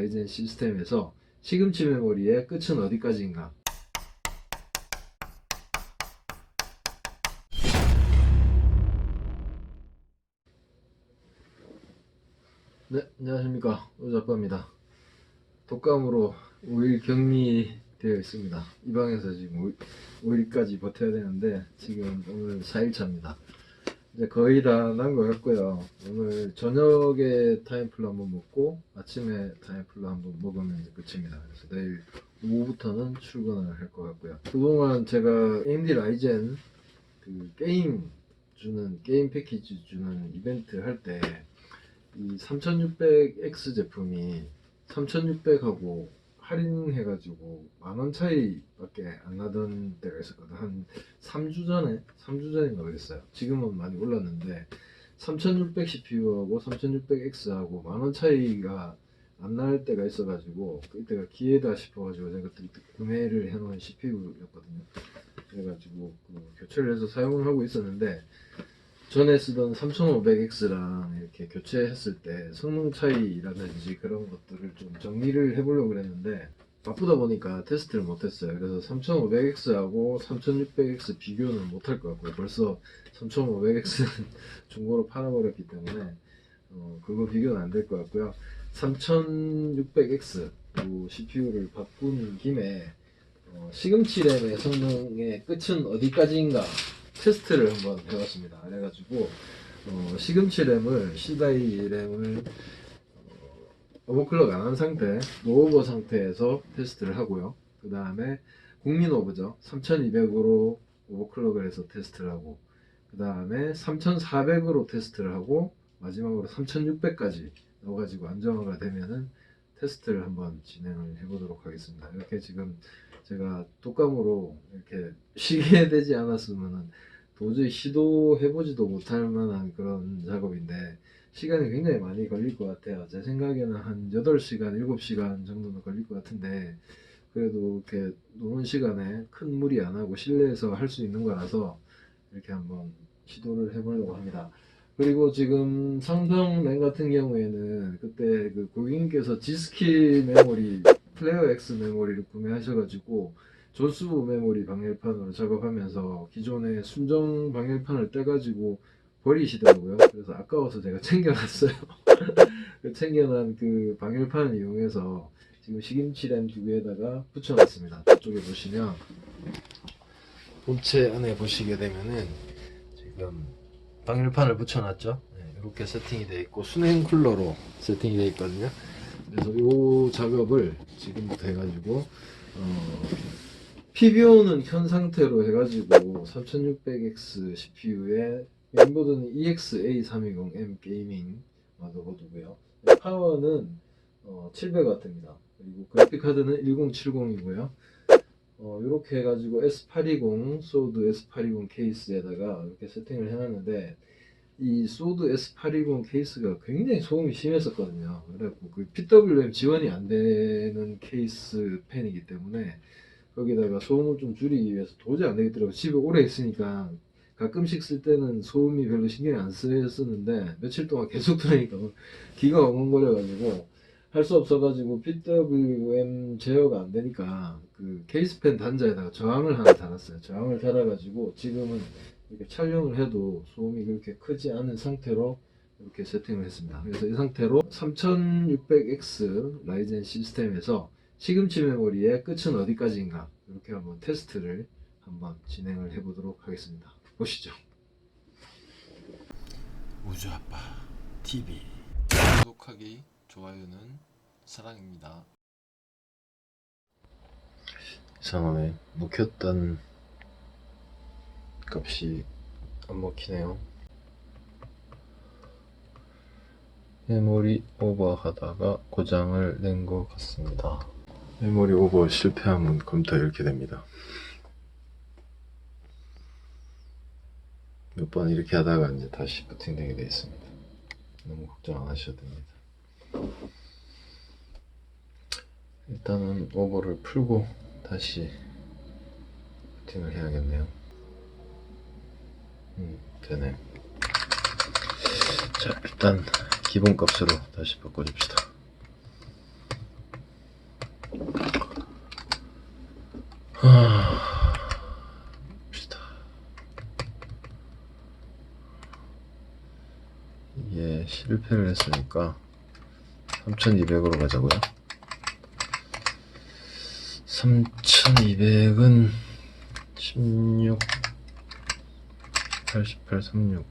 라이젠 시스템에서 시금치 메모리의 끝은 어디까지인가? 네, 안녕하십니까. 오자빠입니다. 독감으로 5일 격리되어 있습니다. 이 방에서 지금 5일, 까지 버텨야 되는데, 지금 오늘 4일차입니다. 이제 거의 다 난 것 같고요. 오늘 저녁에 타임플루 한번 먹고, 아침에 타임플루 한번 먹으면 이제 끝입니다. 그래서 내일 오후부터는 출근을 할 것 같고요. 그동안 제가 AMD 라이젠 그 게임 주는, 게임 패키지 주는 이벤트 할 때, 이 3600X 제품이 3600하고 할인해가지고 만 원 차이밖에 안 나던 때가 있었거든. 한 3주 전에, 3주 전인가 그랬어요. 지금은 많이 올랐는데 3600 CPU하고 3600X하고 만 원 차이가 안 날 때가 있어가지고 그때가 기회다 싶어가지고 제가 그때 구매를 해놓은 CPU였거든요. 그래가지고 그 교체를 해서 사용을 하고 있었는데 전에 쓰던 3500X랑 이렇게 교체했을 때 성능 차이라든지 그런 것들을 좀 정리를 해보려고 그랬는데 바쁘다 보니까 테스트를 못했어요. 그래서 3500X하고 3600X 비교는 못할 것 같고요. 벌써 3500X는 중고로 팔아버렸기 때문에 어, 그거 비교는 안 될 것 같고요. 3600X CPU를 바꾼 김에 어, 시금치 램의 성능의 끝은 어디까지인가 테스트를 한번 해봤습니다. 그래가지고 어, 시금치 램을 시다이 램을 어, 오버클럭 안 한 상태, 노오버 상태에서 테스트를 하고요. 그 다음에 국민 오버죠. 3200으로 오버클럭을 해서 테스트를 하고 그 다음에 3400으로 테스트를 하고 마지막으로 3600까지 넣어가지고 안정화가 되면은 테스트를 한번 진행을 해보도록 하겠습니다. 이렇게 지금 제가 독감으로 이렇게 쉬게 되지 않았으면은 도저히 시도해보지도 못할 만한 그런 작업인데 시간이 굉장히 많이 걸릴 것 같아요. 제 생각에는 한 8시간, 7시간 정도는 걸릴 것 같은데 그래도 이렇게 노는 시간에 큰 무리 안 하고 실내에서 할 수 있는 거라서 이렇게 한번 시도를 해보려고 합니다. 그리고 지금 삼성 램 같은 경우에는 그때 그 고객님께서 G스킬 메모리, 플레어 X 메모리를 구매하셔가지고 조수 메모리 방열판으로 작업하면서 기존의 순정 방열판을 떼가지고 버리시더라고요. 그래서 아까워서 제가 챙겨놨어요. 그 챙겨난 그 방열판을 이용해서 지금 시김치 램 두 개에다가 붙여놨습니다. 저쪽에 보시면 본체 안에 보시게 되면은 지금 방열판을 붙여놨죠. 네, 이렇게 세팅이 되어 있고 순행 쿨러로 세팅이 되어 있거든요. 그래서 이 작업을 지금부터 해가지고 어, PBO는 현 상태로 해가지고 3600X CPU에 E EXA320M 게이밍 마더보드고요. 파워는 어, 700W입니다. 그리고 그래픽 카드는 1070이고요. 어, 이렇게 해가지고 S820 소드 S820 케이스에다가 이렇게 세팅을 해놨는데 이 소드 S820 케이스가 굉장히 소음이 심했었거든요. 그래갖고 그 PWM 지원이 안 되는 케이스 펜이기 때문에 거기다가 소음을 좀 줄이기 위해서 도저히 안 되겠더라고요. 집에 오래 있으니까 가끔씩 쓸 때는 소음이 별로 신경이 안 쓰였었는데 며칠 동안 계속 들으니까 귀가 엉엉거려가지고 할 수 없어가지고 PWM 제어가 안 되니까 그 케이스펜 단자에다가 저항을 하나 달았어요. 저항을 달아가지고 지금은 이렇게 촬영을 해도 소음이 그렇게 크지 않은 상태로 이렇게 세팅을 했습니다. 그래서 이 상태로 3600X 라이젠 시스템에서 시금치 메모리의 끝은 어디까지인가 이렇게 한번 테스트를 한번 진행을 해보도록 하겠습니다. 보시죠. 우주 아빠 TV 구독하기 좋아요는 사랑입니다. 이상하네 먹혔던 값이 안 먹히네요. 메모리 오버 하다가 고장을 낸 것 같습니다. 메모리 오버 실패하면 컴퓨터 이렇게 됩니다. 몇 번 이렇게 하다가 이제 다시 부팅되게 되어 있습니다. 너무 걱정 안 하셔도 됩니다. 일단은 오버를 풀고 다시 부팅을 해야겠네요. 음, 되네. 자, 일단 기본 값으로 다시 바꿔줍시다. 하... 봅시다. 이게 실패를 했으니까 3200으로 가자고요. 3200은 16 88 36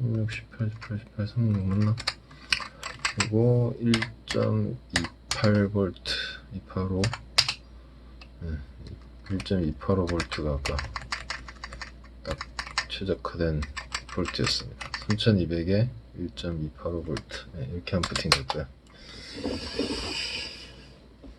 16 18 18 18 36 맞나? 그리고 1.28V 285 네, 1.285V가 아까 딱 최적화된 볼트였습니다. 3200에 1.285V 네, 이렇게 하면 부팅 됐고요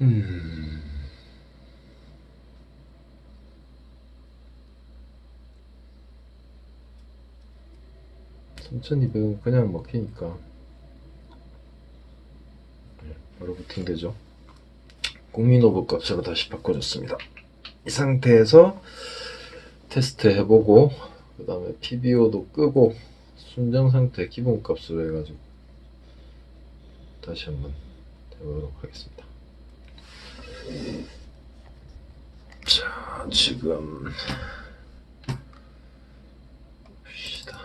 음... 3200은 그냥 먹히니까. 네, 바로 부팅되죠. 국민오버 값으로 다시 바꿔줬습니다. 이 상태에서 테스트 해보고 그 다음에 PBO도 끄고 순정 상태 기본 값으로 해가지고 다시 한번 해보도록 하겠습니다 지금 봅시다.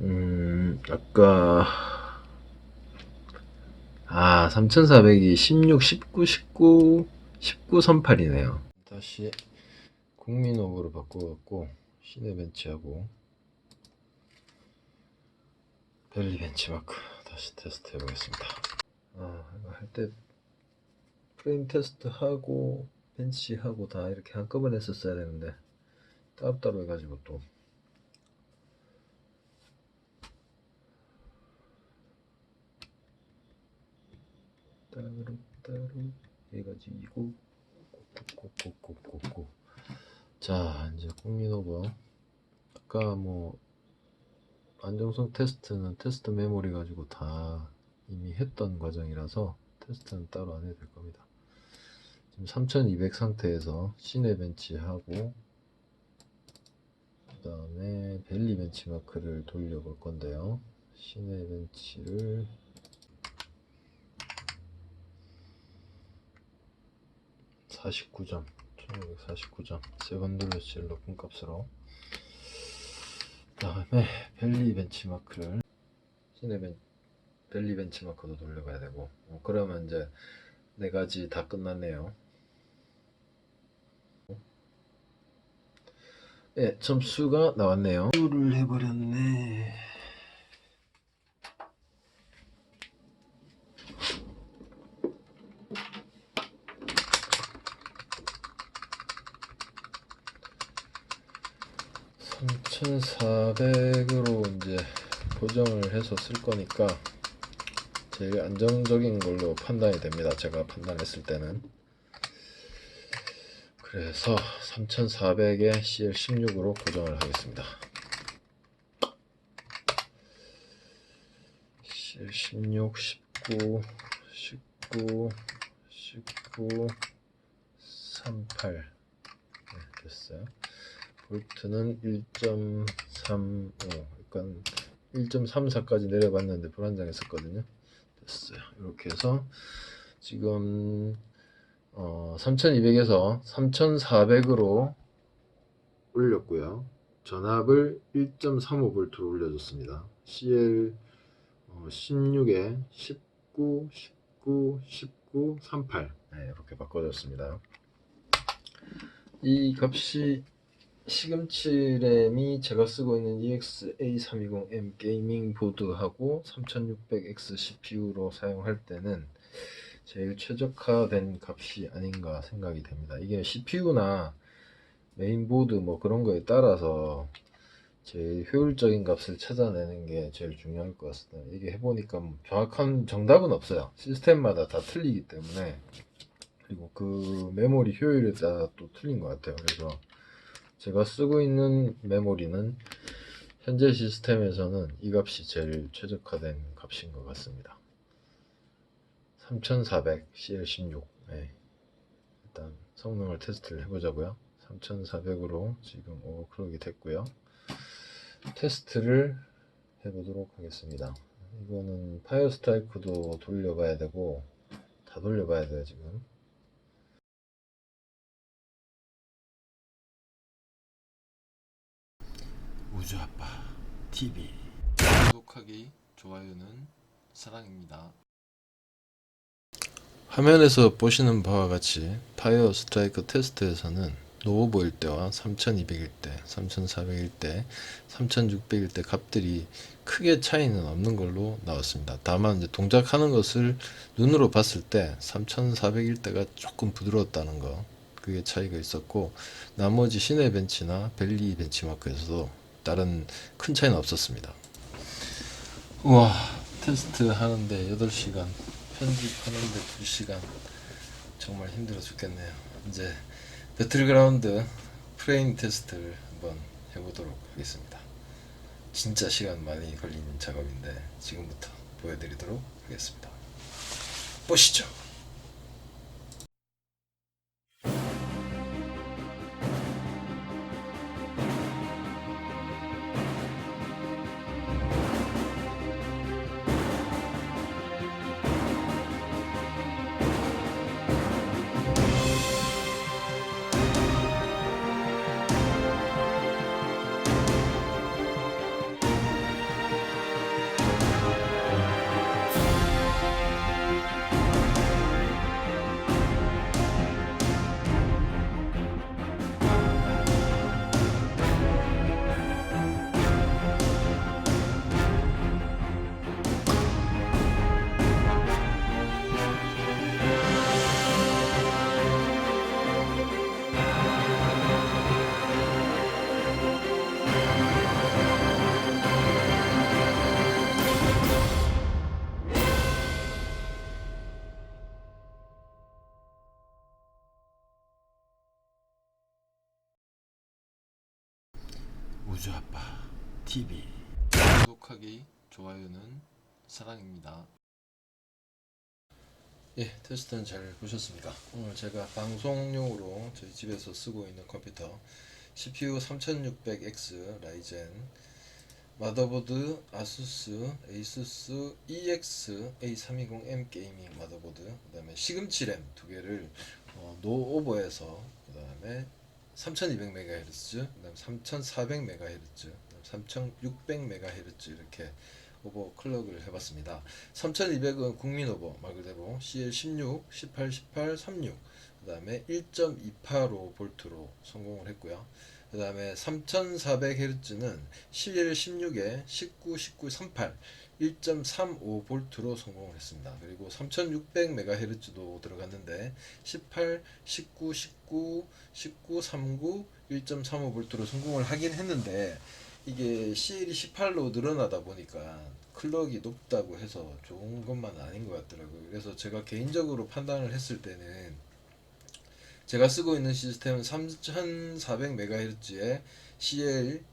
음, 아까 아, 3400이 16, 19, 19, 19, 38이네요. 다시 국민호구로 바꿔갖고 시내 벤치하고 벨리 벤치마크 다시 테스트 해보겠습니다. 아, 이거 할 때 프레임 테스트 하고 벤치 하고 다 이렇게 한꺼번에 했었어야 되는데 따로따로 해가지고 또 따로 따로 해가지고 꼭꼭꼭꼭꼭꼭 자 이제 국민호버 아까 뭐 안정성 테스트는 테스트 메모리 가지고 다 이미 했던 과정이라서 테스트는 따로 안 해도 될 겁니다. 지금 3200 상태에서 시내 벤치 하고 그 다음에 벨리 벤치마크를 돌려볼 건데요. 시내 벤치를 49점 1549점 세번들로 제일 높은 값으로. 그 다음에 벨리 벤치마크를 시내 벤 벨리 벤치마크도 돌려봐야 되고. 어, 그러면 이제 네 가지 다 끝났네요. 예 점수가 나왔네요. 를 해버렸네 (3400으로) 이제 고정을 해서 쓸 거니까 제일 안정적인 걸로 판단이 됩니다. 제가 판단했을 때는. 그래서 3400에 CL16으로 고정을 하겠습니다. CL16, 19, 19, 19, 38. 네, 됐어요. 볼트는 1.35, 그러니까 1.34까지 내려봤는데 불안정했었거든요. 됐어요. 이렇게 해서 지금 어, 3200에서 3400으로 올렸고요. 전압을 1.35V로 올려줬습니다. CL 어, 16에 19, 19, 19, 38 네, 이렇게 바꿔줬습니다. 이 값이 시금치 램이 제가 쓰고 있는 E EXA320M 게이밍 보드하고 3600X CPU로 사용할 때는 제일 최적화된 값이 아닌가 생각이 됩니다. 이게 CPU나 메인보드 뭐 그런 거에 따라서 제일 효율적인 값을 찾아내는 게 제일 중요할 것 같습니다. 이게 해보니까 뭐 정확한 정답은 없어요. 시스템마다 다 틀리기 때문에 그리고 그 메모리 효율에 따라 또 틀린 것 같아요. 그래서 제가 쓰고 있는 메모리는 현재 시스템에서는 이 값이 제일 최적화된 값인 것 같습니다. 3400 CL16 네. 일단 성능을 테스트를 해보자고요. 3400으로 지금 오버클럭이 됐고요. 테스트를 해보도록 하겠습니다. 이거는 파이어 스트라이크도 돌려봐야 되고 다 돌려봐야 돼요 지금. 우주 아빠 TV 구독하기 좋아요는 사랑입니다. 화면에서 보시는 바와 같이 파이어 스트라이크 테스트에서는 노오버일 때와 3200일 때, 3400일 때, 3600일 때 값들이 크게 차이는 없는 걸로 나왔습니다. 다만 이제 동작하는 것을 눈으로 봤을 때 3400일 때가 조금 부드러웠다는 거 그게 차이가 있었고 나머지 시내 벤치나 벨리 벤치마크에서도 다른 큰 차이는 없었습니다. 우와 테스트 하는데 8시간 편집하는데 2시간 정말 힘들어 죽겠네요. 이제 배틀그라운드 프레임 테스트를 한번 해보도록 하겠습니다. 진짜 시간 많이 걸리는 작업인데 지금부터 보여드리도록 하겠습니다. 보시죠. 사랑입니다. 예, 테스트는 잘 보셨습니까? 오늘 제가 방송용으로 저희 집에서 쓰고 있는 컴퓨터 CPU 3600X 라이젠 마더보드 아수스 에이수스 EX A320M 게이밍 마더보드 그다음에 시금치 램 두 개를 어, 노오버에서 그다음에 3200MHz, 그다음 3400MHz, 3600MHz 이렇게 오버 클럭을 해봤습니다. 3200은 국민 오버 말 그대로 CL16, 18, 18, 36, 그 다음에 1.285 볼트로 성공을 했고요. 그 다음에 3400Hz는 CL16에 19, 19, 38 1.35 볼트로 성공을 했습니다. 그리고 3600MHz도 들어갔는데 18, 19, 19, 19, 39, 1.35 볼트로 성공을 하긴 했는데 이게 CL이 18로 늘어나다 보니까 클럭이 높다고 해서 좋은 것만 아닌 것 같더라고요. 그래서 제가 개인적으로 판단을 했을 때는 제가 쓰고 있는 시스템은 3400MHz에 CL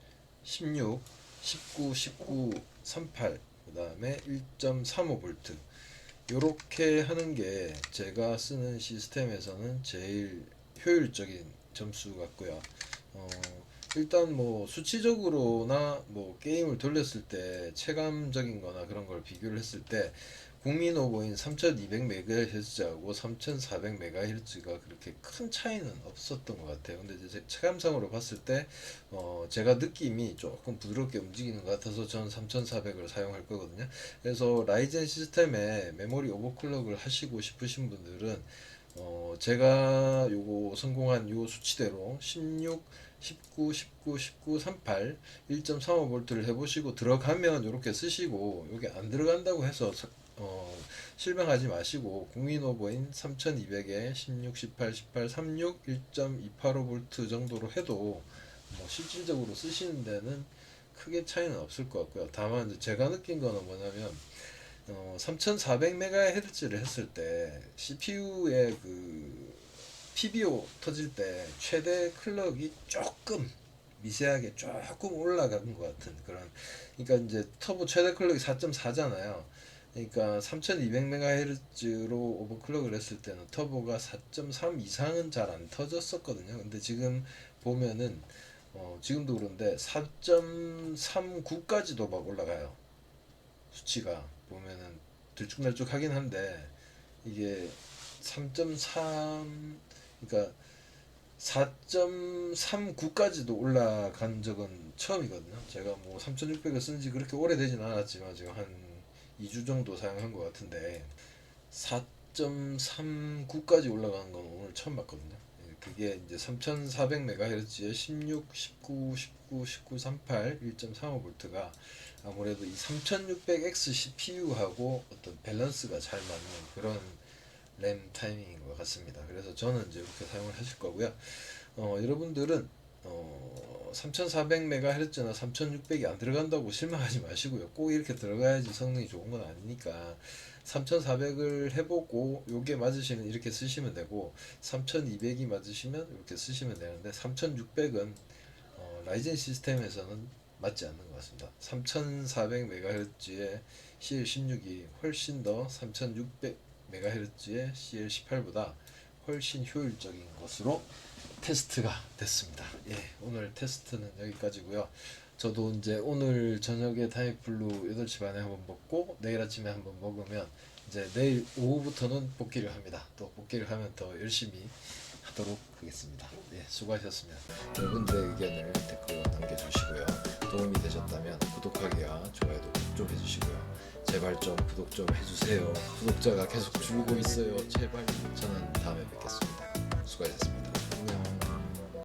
16, 19, 19, 38, 그 다음에 1.35V 이렇게 하는 게 제가 쓰는 시스템에서는 제일 효율적인 점수 같고요. 어, 일단 뭐 수치적으로나 뭐 게임을 돌렸을 때 체감적인 거나 그런 걸 비교를 했을 때 국민 오버인 3200MHz하고 3400MHz가 그렇게 큰 차이는 없었던 것 같아요. 근데 이제 제 체감상으로 봤을 때, 어, 제가 느낌이 조금 부드럽게 움직이는 것 같아서 저는 3400을 사용할 거거든요. 그래서 라이젠 시스템에 메모리 오버클럭을 하시고 싶으신 분들은, 어, 제가 요거 성공한 요 수치대로 16, 19, 19, 19, 38, 1.35V를 해보시고 들어가면 이렇게 쓰시고 이게 안 들어간다고 해서 서- 어, 실망하지 마시고 국민 오버인 3200에 16, 18, 18, 36, 1.285V 정도로 해도 뭐 실질적으로 쓰시는 데는 크게 차이는 없을 것 같고요. 다만 이제 제가 느낀 거는 뭐냐면 어, 3400MHz를 했을 때 CPU의 그 PBO 터질 때 최대 클럭이 조금 미세하게 조금 올라간 것 같은 그런 그러니까 이제 터보 최대 클럭이 4.4잖아요. 그러니까 3200MHz로 오버클럭을 했을 때는 터보가 4.3 이상은 잘 안 터졌었거든요. 근데 지금 보면은 어, 지금도 그런데 4.39까지도 막 올라가요. 수치가 보면은 들쭉날쭉하긴 한데 이게 3.3 그러니까 4.39까지도 올라간 적은 처음이거든요. 제가 뭐 3600을 쓴 지 그렇게 오래되진 않았지만 지금 한 2주 정도 사용한 것 같은데 4.39까지 올라간 건 오늘 처음 봤거든요. 예, 그게 이제 3400MHz에 16, 19, 19, 19, 38, 1.35V가 아무래도 이 3600X CPU하고 어떤 밸런스가 잘 맞는 그런 램 타이밍인 것 같습니다. 그래서 저는 이제 이렇게 사용을 하실 거고요. 어, 여러분들은 어, 3400MHz나 3600이 안 들어간다고 실망하지 마시고요. 꼭 이렇게 들어가야지 성능이 좋은 건 아니니까 3400을 해보고 요게 맞으시면 이렇게 쓰시면 되고 3200이 맞으시면 이렇게 쓰시면 되는데 3600은 어, 라이젠 시스템에서는 맞지 않는 것 같습니다. 3400MHz의 CL16이 훨씬 더 3600MHz의 CL18보다 훨씬 효율적인 것으로 테스트가 됐습니다. 예, 오늘 테스트는 여기까지고요. 저도 이제 오늘 저녁에 타이플루 8시 반에 한번 먹고 내일 아침에 한번 먹으면 이제 내일 오후부터는 복귀를 합니다. 또 복귀를 하면 더 열심히 하도록 하겠습니다. 예, 수고하셨습니다. 여러분들의 의견을 댓글로 남겨주시고요. 도움이 되셨다면 구독하기와 좋아요도 꼭좀 해주시고요. 제발 좀 구독 좀 해주세요. 구독자가 계속 줄고 있어요. 제발. 저는 다음에 뵙겠습니다. 수고하셨습니다. 안녕.